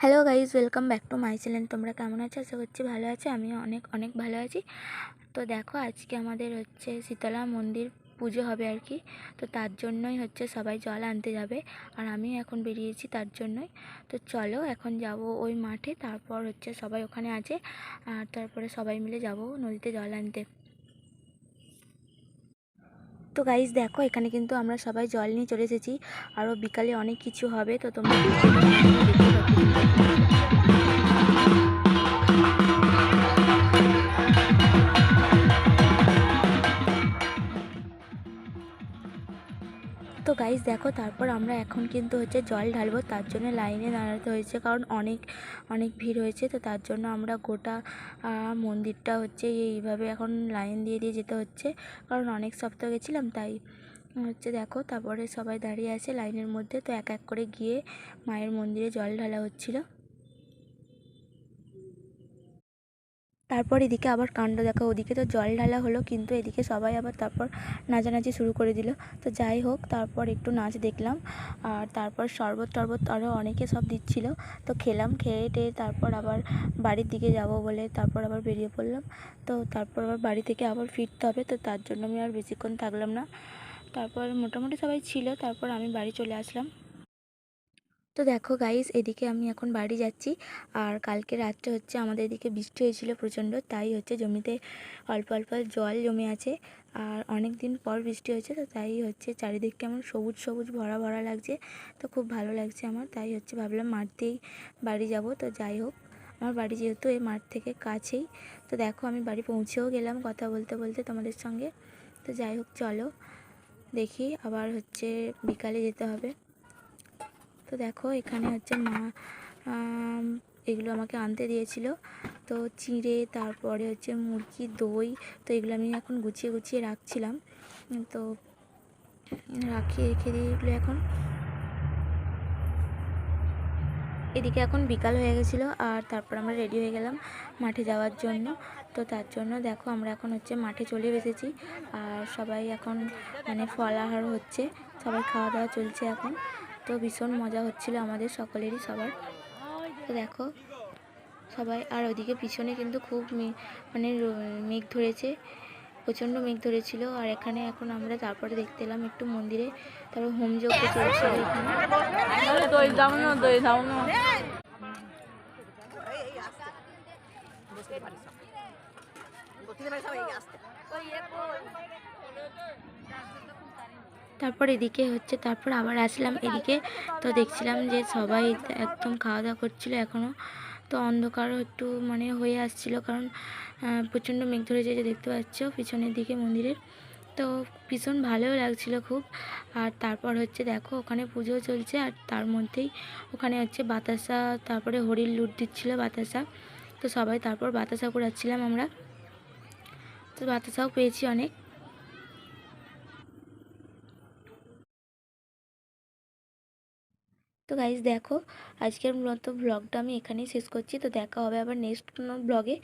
Hello guys welcome back to my channel তোমরা কেমন আছো? আশা করছি ভালো আছে। আমি অনেক অনেক ভালো আছি। তো দেখো, আজকে আমাদের হচ্ছে শীতলা মন্দির পুজো হবে আর কি। তো তার জন্যই হচ্ছে সবাই জল আনতে যাবে। আর আমি এখন বেরিয়েছি তার জন্যই। তো চলো, এখন যাব ওই মাঠে। তারপর হচ্ছে সবাই ওখানে আছে। আর তারপরে সবাই মিলে যাব নদীতে জল আনতে। তো গাইজ দেখো, এখানে কিন্তু আমরা সবাই জল নিয়ে চলে এসেছি। আরও বিকালে অনেক কিছু হবে, তো তোমরা তো গাইজ দেখো, তারপর আমরা এখন কিন্তু হচ্ছে জল ঢালবো, তার জন্য লাইনে দাঁড়াতে হয়েছে, কারণ অনেক অনেক ভিড় হয়েছে, তো তার জন্য আমরা গোটা মন্দিরটা হচ্ছে এইভাবে এখন লাইন দিয়ে দিয়ে যেতে হচ্ছে, কারণ অনেক সপ্তাহ গেছিলাম, তাই হচ্ছে দেখো, তারপরে সবাই দাঁড়িয়ে আছে লাইনের মধ্যে, তো এক এক করে গিয়ে মায়ের মন্দিরে জল ঢালা হচ্ছিল। তারপর এদিকে আবার কাণ্ড দেখা, ওদিকে তো জল ঢালা হলো, কিন্তু এদিকে সবাই আবার তারপর নাচানাচি শুরু করে দিল। তো যাই হোক, তারপর একটু নাচ দেখলাম, আর তারপর শরবত টরবত আরও অনেকে সব দিচ্ছিল। তো খেলাম, খেয়ে টেয়ে তারপর আবার বাড়ির দিকে যাব বলে তারপর আবার বেরিয়ে পড়লাম। তো তারপর আবার বাড়ি থেকে আবার ফিরতে হবে, তো তার জন্য আমি আর বেশিক্ষণ থাকলাম না। তারপর মোটামুটি সবাই ছিল, তারপর আমি বাড়ি চলে আসলাম। তো দেখো গাইস এদিকে আমি এখন বাড়ি যাচ্ছি। আর কালকে রাত্রে হচ্ছে আমাদের এদিকে বৃষ্টি হয়েছিল প্রচণ্ড, তাই হচ্ছে জমিতে অল্প অল্প জল জমে আছে। আর অনেক দিন পর বৃষ্টি হয়েছে, তো তাই হচ্ছে চারিদিক কেমন সবুজ সবুজ ভরা ভরা লাগছে। তো খুব ভালো লাগছে আমার, তাই হচ্ছে ভাবলাম মাঠ দিয়েই বাড়ি যাব। তো যাই হোক, আমার বাড়ি যেহেতু এই মাঠ থেকে কাছেই, তো দেখো আমি বাড়ি পৌঁছেও গেলাম কথা বলতে বলতে তোমাদের সঙ্গে। তো যাই হোক, চলো দেখি আবার হচ্ছে বিকালে যেতে হবে। তো দেখো, এখানে হচ্ছে মা এগুলো আমাকে আনতে দিয়েছিল। তো চিঁড়ে, তারপরে হচ্ছে মুরগি, দই, তো এগুলো আমি এখন গুছিয়ে গুছিয়ে রাখছিলাম। তো রাখি, রেখে দিই এগুলো এখন। এদিকে এখন বিকাল হয়ে গেছিল আর তারপর আমরা রেডি হয়ে গেলাম মাঠে যাওয়ার জন্য। তো তার জন্য দেখো, আমরা এখন হচ্ছে মাঠে চলে এসেছি আর সবাই এখন মানে ফল আহার হচ্ছে, সবাই খাওয়া দাওয়া চলছে এখন। তো ভীষণ মজা হচ্ছিল আমাদের সকলেরই সবার। তো দেখো, সবাই আর ওদিকে পিছনে কিন্তু খুব মানে মেঘ ধরেছে, প্রচণ্ড মেঘ ধরেছিল। আর এখানে এখন আমরা তারপরে দেখতে এলাম একটু মন্দিরে, তারপর হোমযজ্ঞ চলছিল এখানে। তারপর এদিকে হচ্ছে, তারপর আবার আসলাম এদিকে। তো দেখছিলাম যে সবাই একদম খাওয়া দাওয়া করছিল এখনও তো অন্ধকার একটু মানে হয়ে আসছিল কারণ প্রচণ্ড মেঘ ধরে যে দেখতে পাচ্ছ পিছনের দিকে মন্দিরের। তো ভীষণ ভালোও লাগছিল খুব। আর তারপর হচ্ছে দেখো ওখানে পুজো চলছে আর তার মধ্যেই ওখানে হচ্ছে বাতাসা, তারপরে হরির লুট দিচ্ছিল বাতাসা। তো সবাই তারপর বাতাসা কুড়াচ্ছিলাম আমরা। তো বাতাসাও পেয়েছি অনেক। তো গাইজ দেখো, আজকের মতো ব্লগটা আমি এখানেই শেষ করছি। তো দেখা হবে আবার নেক্সট কোনো ব্লগে